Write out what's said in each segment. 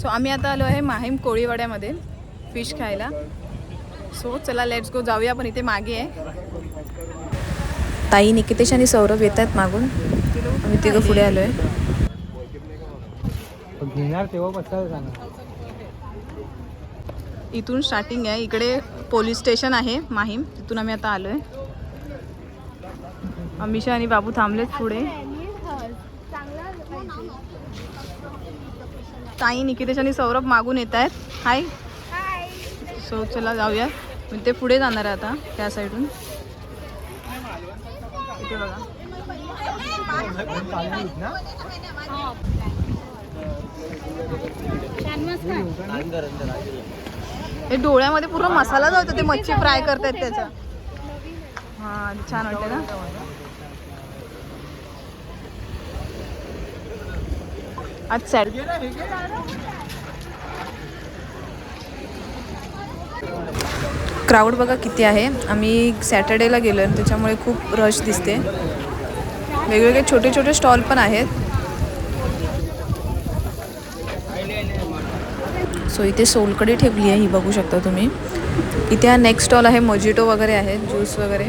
So आम्ही आता आलो आहे माहीम कोळीवाड्यामध्ये फिश खायला. सो चला लेट्स गो जाऊया पण इथे मागे आहे. ताई निकितेश आणि सौरभ येत आहेत मागून. आम्ही तिघं पुढे आलो आहे इथून स्टार्टिंग आहे. इकडे पोलीस स्टेशन आहे माहीम. तिथून आम्ही आता आलो आहे अमिषा आणि बाबू थांबलेत पुढे. ताई निकितेश आणि सौरभ मागून येत आहेत. हाय सो चला जाऊया. मी ते पुढे जाणार आहे आता त्या साईडून इथे बघा. हे डोळ्यामध्ये पूर्ण मसाला जातो ते मच्छी फ्राय करतायत त्याचा हा छान वाटते ना? आज क्राऊड बघा किती आहे. आम्ही सॅटर्डेला गेलो आहे त्याच्यामुळे खूप रश दिसते. वेगवेगळे छोटे छोटे स्टॉल पण आहेत. सो इथे सोलकडी ठेवली आहे ही बघू शकता तुम्ही. इथे हा नेक्स्ट स्टॉल आहे मोजिटो वगैरे आहेत ज्यूस वगैरे.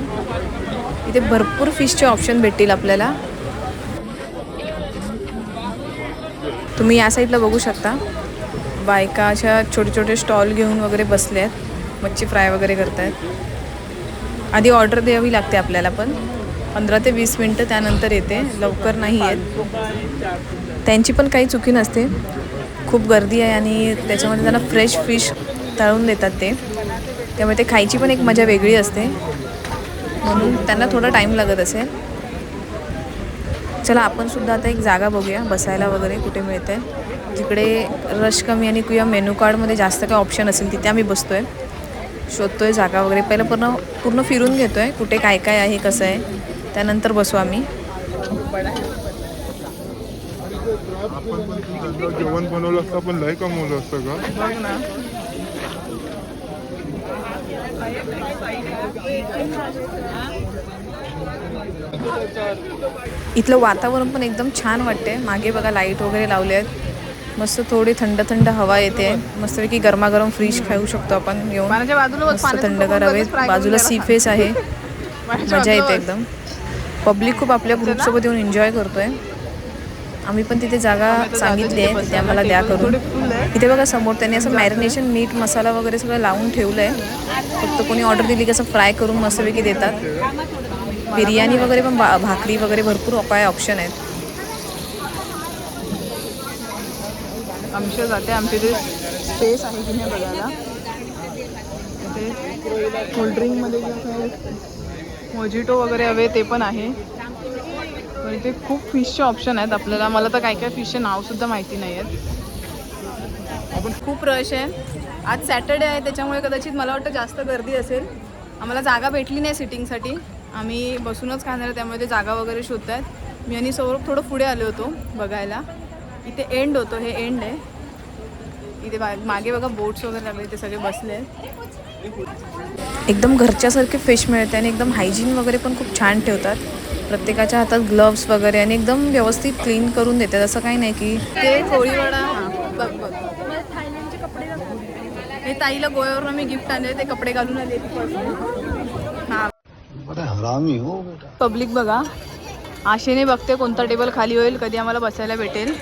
इथे भरपूर फिशचे ऑप्शन भेटतील आपल्याला. तुम्ही या साईडला बघू शकता. बायका अशा छोटे छोटे स्टॉल घेऊन वगैरे बसले आहेत मच्छी फ्राय वगैरे करत आहेत आधी ऑर्डर द्यावी लागते आपल्याला पण. पंधरा ते वीस मिनटं त्यानंतर येते. लवकर नाही येत. त्यांची पण काही चुकी नसते. खूप गर्दी आहे आणि त्याच्यामध्ये त्यांना फ्रेश फिश तळून देतात ते. त्यामुळे ते खायची पण एक मजा वेगळी असते. म्हणून त्यांना थोडा टाईम लागत असेल. चला आपण सुद्धा आता एक जागा बघूया बसायला वगैरे कुठे मिळते जिकडे रश कमी आणि किंवा मेनू कार्डमध्ये जास्त काही ऑप्शन असेल तिथे आम्ही बसतो आहे शोधतो आहे जागा वगैरे. पहिलं पूर्ण पूर्ण फिरून घेतो आहे कुठे काय काय आहे कसं आहे. त्यानंतर बसू आम्ही. जेवण बनवलं असतं पण लय कमवलं असतं का? बघ ना इथलं वातावरण पण एकदम छान वाटते मागे बघा लाइट वगैरे लावले आहेत. मस्त थोडी थंड थंड हवा येते. मस्तपैकी गरमागरम फ्रीज खाऊ शकतो आपण येऊन. मस्त थंडगार हवेत बाजूला सी फेस आहे. मजा येते एकदम. पब्लिक खूप आपल्या ग्रुपसोबत येऊन एन्जॉय करतोय. आम्ही पण तिथे जागा सांगितली आहे. तिथे आम्हाला द्या करून. इथे बघा समोर त्यांनी असं मॅरिनेशन मीठ मसाला वगैरे सगळं लावून ठेवलं आहे फक्त कोणी ऑर्डर दिली की असं फ्राय करून मस्तपैकी देतात. बिर्याणी वगैरे पण भा भाकरी वगैरे भरपूर काय ऑप्शन आहेत. आमच्या जाते आमच्या इथे स्पेस आहे की नाही बघायला. इथे कोल्ड्रिंकमध्ये मोजिटो वगैरे हवे ते पण आहे. पण इथे खूप फिशचे ऑप्शन आहेत आपल्याला. मला तर काय काय फिशचे नावसुद्धा माहिती नाही आहेत. आपण खूप रश आहे. आज सॅटर्डे आहे त्याच्यामुळे कदाचित मला वाटतं जास्त गर्दी असेल. आम्हाला जागा भेटली नाही सिटिंगसाठी आम्ही बसूनच खाणार आहे, त्यामुळे ते जागा वगैरे शोधत आहेत मी आणि सौरभ थोडं पुढे आलो होतो बघायला. इथे एंड होतो हे एंड आहे. इथे मागे बघा बोट्स वगैरे लागले ते सगळे बसले आहेत. एकदम घरच्यासारखे फिश मिळते आणि एकदम हायजीन वगैरे पण खूप छान ठेवतात. प्रत्येकाच्या हातात ग्लव्स वगैरे आणि एकदम व्यवस्थित क्लीन करून देतात. असं काही नाही की ते कोळीवाडा हां. बघ बघ. हे ताईला गोव्यावरून मी गिफ्ट आणले ते कपडे घालून आले हरामी हो बेटा. पब्लिक बघा. आशेने बघते कोणता टेबल खाली होईल कधी आम्हाला बसायला भेटेल.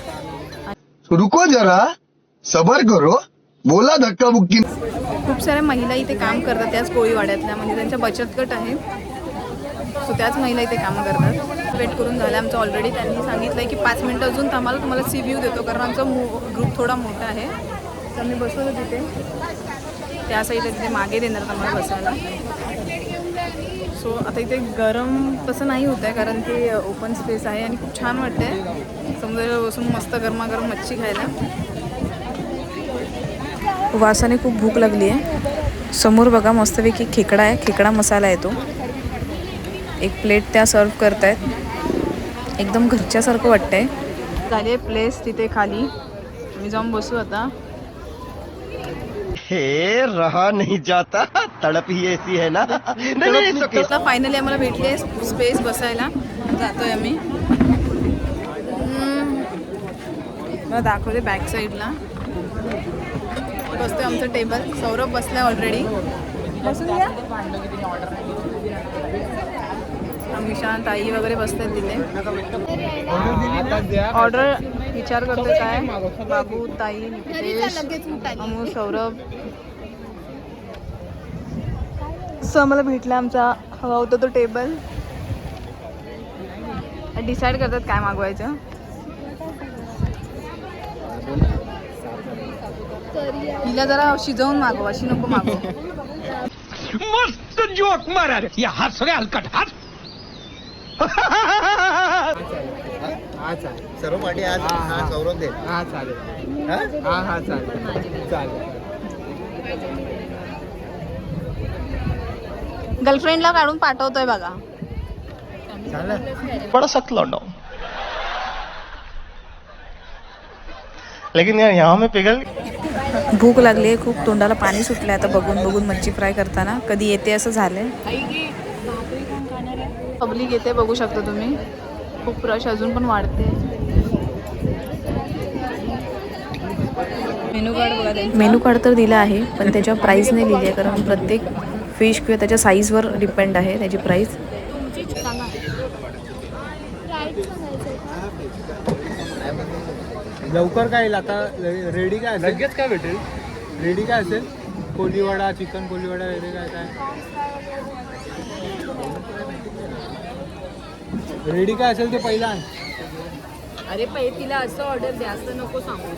रुको जरा सबर करो बोला धक्का बुक्की खूप साऱ्या महिला इथे काम करतात त्याच कोळीवाड्यातल्या म्हणजे त्यांच्या बचत गट आहे सो त्याच महिला इथे कामं करतात. वेट करून झालं आमचं ऑलरेडी त्यांनी सांगितलं की पाच मिनटं अजून थांबाल तुम्हाला सी व्ह्यू देतो कारण आमचा ग्रुप थोडा मोठा आहे. तर मी बसवलं तिथे. त्या साईडला तिथे मागे देणार आम्हाला बसायला. सो आता इथे गरम तसं नाही होत आहे कारण ते ओपन स्पेस आहे आणि खूप छान वाटते समुद्रावर बसून मस्त गरमागरम मच्छी खायला. वासाने खूप भूक लागली आहे. समोर बघा मस्तपैकी खेकडा आहे खेकडा मसाला आहे तो. एक प्लेट त्या सर्व करतायत. एकदम घरच्यासारखं वाटतंय. झाली प्लेस तिथे खाली. मी जाऊन बसू आता. हे रहा नहीं जाता. तड़प ही ऐसी है ना. नहीं नहीं okay. फायनली आम्हाला भेटली आहे स्पेस बसायला. जातोय आम्ही. मला दाखवते बॅक साईडला बसतोय आमचं टेबल सौरभ बसलाय ऑलरेडी बसून घ्या निशांत आई वगैरे बसतात तिथे. ऑर्डर विचार करतोय काय? बाबू ताई नितेश अमू सौरभ. असं आम्हाला भेटला आमचा. हवा होता तो टेबल. डिसाईड करतात काय मागवायचं. हिला जरा शिजवून मागव अशी नको मागव. मस्त जोक मारा रे. या हस रे हलकट हस हा चालेल. सर्व पाठी आज हा सौरभ दे हा चालेल. हा? हा चालेल. चालेल. गर्लफ्रेंडला काढून पाठवतोय बघा. बड़ा सख्त लौंडा हूं। लेकिन यार यहाँ में पिघल भूक लागली खूप तोंडाला पाणी सुटलंय आता बघून बघून मच्छी फ्राय करताना. कधी येते असं झालंय? पब्लिक येते बघू शकता तुम्ही. खूप रश अजून पण वाढते. मेनू कार्ड बघा मेनू कार्ड तर दिलं आहे पण त्याच्यावर प्राईस नाही लिहिली आहे कारण प्रत्येक फिश किंवा त्याच्या साईजवर डिपेंड आहे त्याची प्राईस लवकर काय येईल? आता रेडी काय लगेच काय भेटेल? रेडी काय असेल? कोलीवाडा चिकन कोलीवाडा वगैरे काय काय? रेडी काय असेल ते पहिला आण. अरे पहिले तिला असं ऑर्डर द्या असं नको सांगू.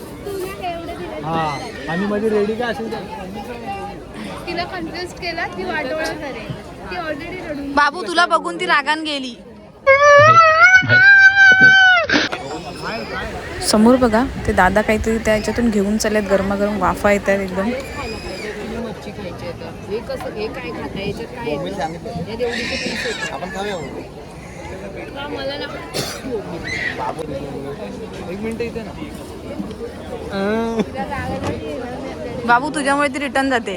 हा आणि मध्ये रेडी काय असेल ते. तिला कन्फ्युज केला ती वाटोळा करेल. ती ऑलरेडी रडून बाबू तुला बघून ती रागान गेली. समोर बघा ते दादा काहीतरी त्याच्यातून घेऊन चाललेत गरमागरम वाफा येत आहेत एकदम मच्छी खायची आहे तर हे कसं हे काय खाता याच्यात काय येतं? यात एवढीचे पीस येतात आपण खाऊया. हो. का मला ना एक मिनिट इथे ना. बाबू तुझ्यामुळे ती रिटर्न जाते.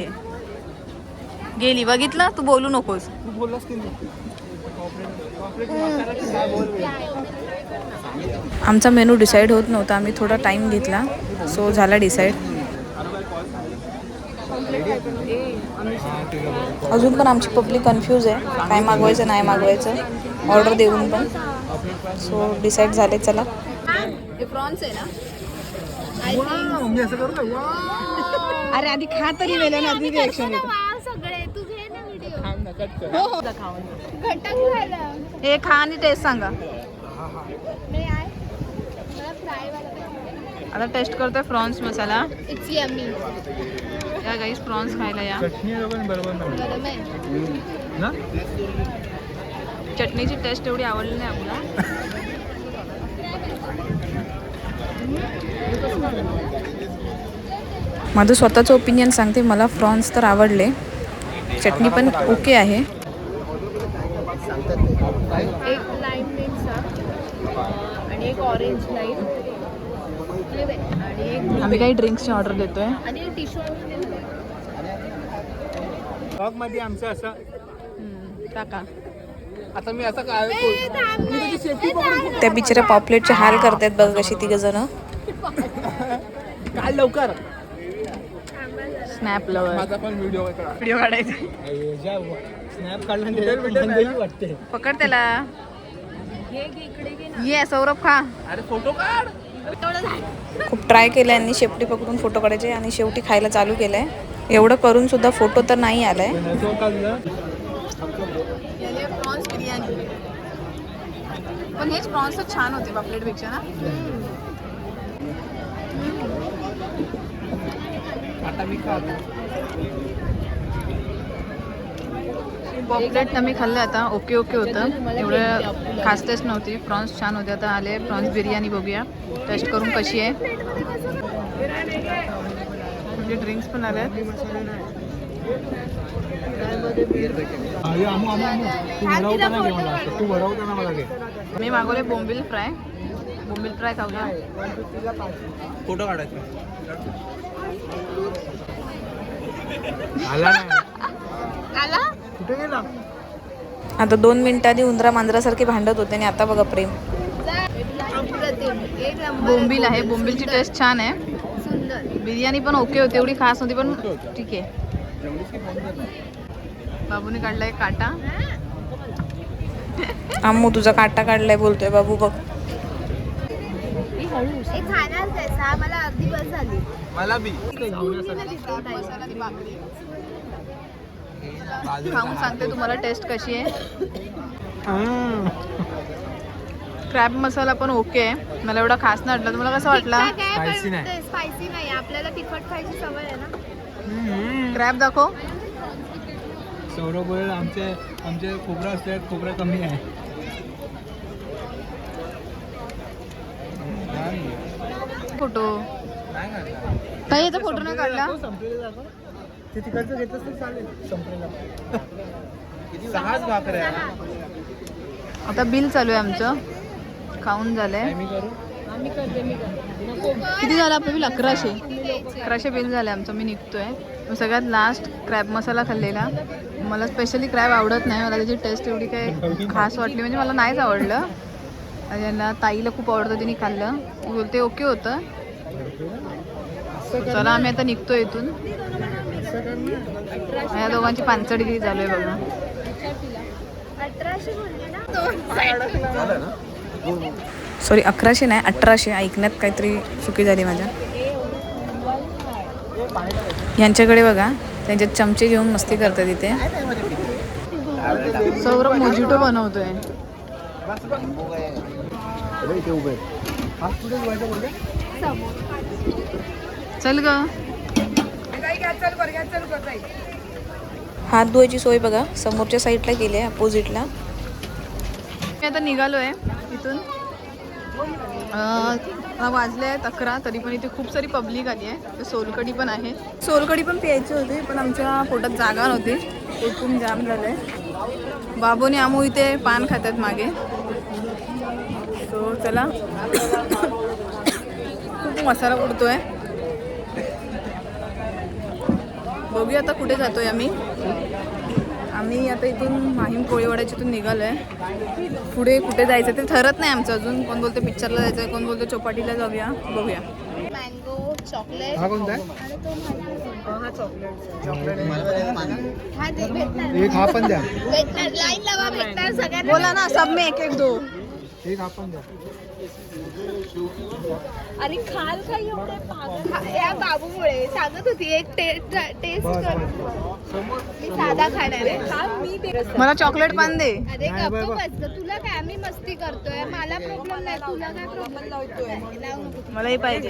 गेली बघितलं? तू बोलू नकोस. तू बोललास की नाही? आमचा मेनू डिसाईड होत नव्हता आम्ही थोडा टाइम घेतला. सो झाला डिसाईड अजून पण आमची पब्लिक कन्फ्यूज आहे. काय मागवायचं नाही मागवायचं. ऑर्डर देऊन पण. सो डिसाईड झाले चला. हे प्रॉन्स आहे ना? अरे आधी खा तरी वेळ ना आधी रिएक्शन येतं वाव सगळे. तू घे ना व्हिडिओ थांब ना कट कर. हो हो. हे खा आणि टेस्ट सांगा. आता टेस्ट करतोय प्रॉन्स मसाला. इट्स यम्मी या गाईस प्रॉन्स खायला या. चटणीची टेस्ट एवढी आवडली नाही आपल्याला माझं स्वतःचं ओपिनियन सांगते मला फ्रॉन्स तर आवडले. चटणी पण ओके आहे. एक लाईम आणि एक ऑरेंज लाईम आणि एक आम्ही काही ड्रिंक्सची ऑर्डर देतोय. आणि टिश्यू ब्लॉगमध्ये आमचं असं टाका. त्या बिचाऱ्या पॉपलेटचे हाल करतायत बघा कशी तिघ जण काय लवकर. स्नॅप लवर माझा पण व्हिडिओ व्हिडिओ काढायचा. स्नॅप काढला वाटते पकड त्याला. ये सौरभ खा. अरे फोटो काढ. खूप ट्राय केलं यांनी शेपटी पकडून फोटो काढायचे आणि शेवटी खायला चालू केलंय. एवढं करून सुद्धा फोटो तर नाही आलाय तो काढलं प्रॉन्स बिर्याणी पण हेच प्रॉन्स छान होते पापलेटपेक्षा ना? आता मी खातो. पॉपलेट आम्ही खाल्लं आता. ओके ओके होतं. एवढं खास टेस्ट नव्हती. प्रॉन्स छान होते. आता आले. प्रॉन्स बिर्याणी बघूया. टेस्ट करून कशी आहे. म्हणजे ड्रिंक्स पण आल्या मी मागवले बोंबिल फ्राय. बोंबिल फ्राय खाऊया फोटो काढायचा. आला नाही. आला? कुठे गेला? आता दोन मिनिटं आधी उंदरा मांजरासारखे भांडत होते आणि आता बघा प्रेम. बोंबील आहे. बोंबीलची टेस्ट छान आहे. सुंदर. बिर्याणी पण ओके होती. एवढी खास होती पण ठीक आहे. बाबूने काढलाय काटा. आम्मू तुझा काटा काढलाय बोलतोय बाबू बघ. हे मला अगदी बस झाली. मला बी. खाऊन सांगते तुम्हाला टेस्ट कशी आहे. क्रॅब मसाला पण ओके आहे. मला एवढा खास नाही वाटला. तुम्हाला कसं वाटला. स्पायसी नाही. आपल्याला तिखट खायची सवय आहे ना. क्रॅब दाखव. सौरभ बोलेल आमचे आमचे खोबरं असले खोबरं कमी आहे. फोटो. ताई याचा फोटो नाही काढला? ते तिकडचं घेतलंस तर चालेल संपलेला. सहाच भाकऱ्या. आहे. आता बिल चालू आहे आमचं. खाऊन झालंय. काय मी करू? किती झालं? आपलं बिल अकराशे. अकराशे बिल झालं आमचं. मी निघतोय. सगळ्यात लास्ट क्रॅब मसाला खाल्लेला. मला स्पेशली क्रॅब आवडत नाही. मला त्याची टेस्ट एवढी काही खास वाटली म्हणजे मला नाहीच आवडलं. आणि यांना ताईला खूप आवडतं तिने खाल्लं. ती बोलते ओके होतं. चला आम्ही आता निघतो इथून. या दोघांची पानचडगिरी चालू आहे बघा. सॉरी अकराशे नाही अठराशे. ऐकण्यात काहीतरी चुकी झाली माझ्या. यांच्याकडे बघा. त्यांच्यात चमचे घेऊन मस्ती करतात तिथे सौरभ मोजिटो बनवतोय. चल ग. हात धुवायची सोय बघा. समोरच्या साईडला गेली आहे अपोजिटला मी आता निघालो आहे इथून वाजले आहेत अकरा तरी पण इथे खूप सारी पब्लिक आली आहे. सोलकडी पण आहे. सोलकडी पण प्यायची होती पण आमच्या पोटात जागा नव्हती. खूप जाम झालं. आहे बाबूने आमू इथे पान खातात मागे. सो चला. खूप मसाला उडतोय. बघूया आता कुठे जातोय आम्ही. आम्ही आता इथून माहीम कोळीवाड्याच्या इथून निघालो आहे पुढे कुठे जायचं ते ठरत नाही आमचं अजून. कोण बोलतो पिक्चरला जायचं आहे कोण बोलतो चौपाटीला जाऊया बघूया. मँगो चॉकलेट हा कोणता तो माझा हा हा पण द्या. बोला ना सब में एक एक दो. एक हा पण द्या. अरे खाल का एवढे पागल? या बाबूमुळे. सांगत होती एक टेस्ट कर मी साधा खाणार आहे. मी ते मला चॉकलेट पान दे. अरे गप्प बस ग. तुला काय आम्ही मस्ती करतोय? मला प्रॉब्लेम नाही. तुला काय प्रॉब्लेम लावतोय. लावू नको. मलाही पाहिजे.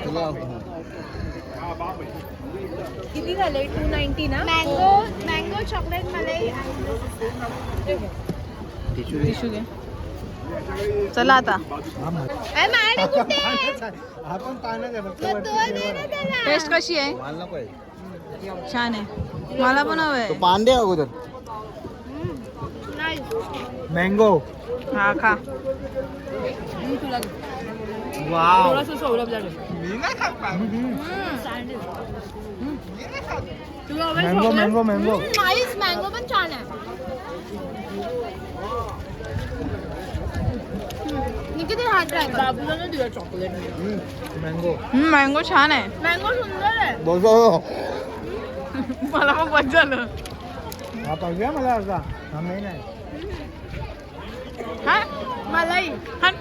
किती झाले? टू नाईन्टी ना? मँगो मँगो चॉकलेट मलाई टिशू घे चला आता. टेस्ट कशी आहे? छान आहे. मला पण हवंय पान दे अगोदर. मँगो हा खा. Wow mango mango mango mango पण छान आहे. निकिती हा? ट्राय कर मँगो। मँगो छान आहे मँगो सुंदर आहे बोलो मला बस झालं। हा पाहिजे मला अर्धा। हा मेन आहे. हा? मलाई। हा?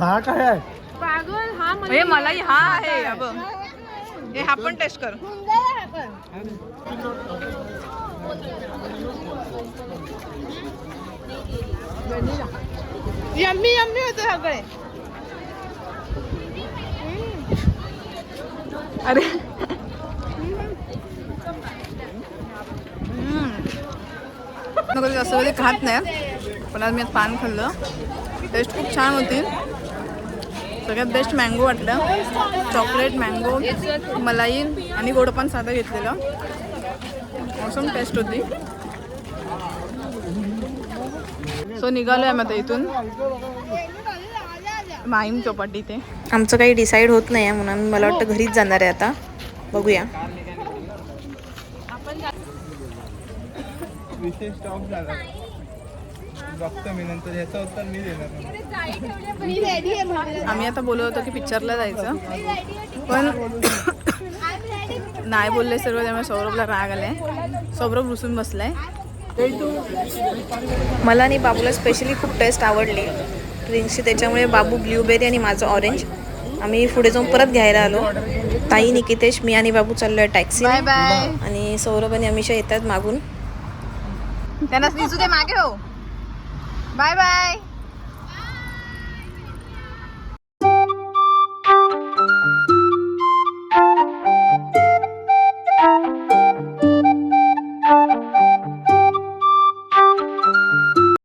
हा काय आहे? पागल हा हे मलाही हा आहे हा बघ हे हा पण टेस्ट कर. सुंदर आहे पण. यम्मी यम्मी होते सगळे. अरे. हम्म. कधी असं कधी खात नाही. पण आज मी पान खाल्लं. टेस्ट खूप छान होती. सगळ्यात बेस्ट मँगो वाटलं. चॉकलेट मँगो मलाई आणि गोड पण साधं घेतलेलं. मौसम टेस्ट होती. सो निघालो आहे आता इथून. माहीम चौपाटी इथे. आमचं काही डिसाईड होत नाही आहे म्हणून मला वाटतं घरीच जाणार आहे आता. बघूया. विशेष स्टॉप झाला. आम्ही आता बोलत होतो की पिक्चरला जायचं. पण नाही बोलले सर्व त्यामुळे सौरभला राग आलाय. सौरभ रुसून बसलाय. मला आणि बाबूला स्पेशली खूप टेस्ट आवडली. ड्रिंक्सची त्याच्यामुळे बाबू ब्ल्यूबेरी आणि माझं ऑरेंज आम्ही पुढे जाऊन परत घ्यायला आलो. ताई निकितेश मी आणि बाबू चाललोय टॅक्सी बाय बाय आणि सौरभ आणि अमिषा येतात मागून. त्यांना मागे हो. Bye bye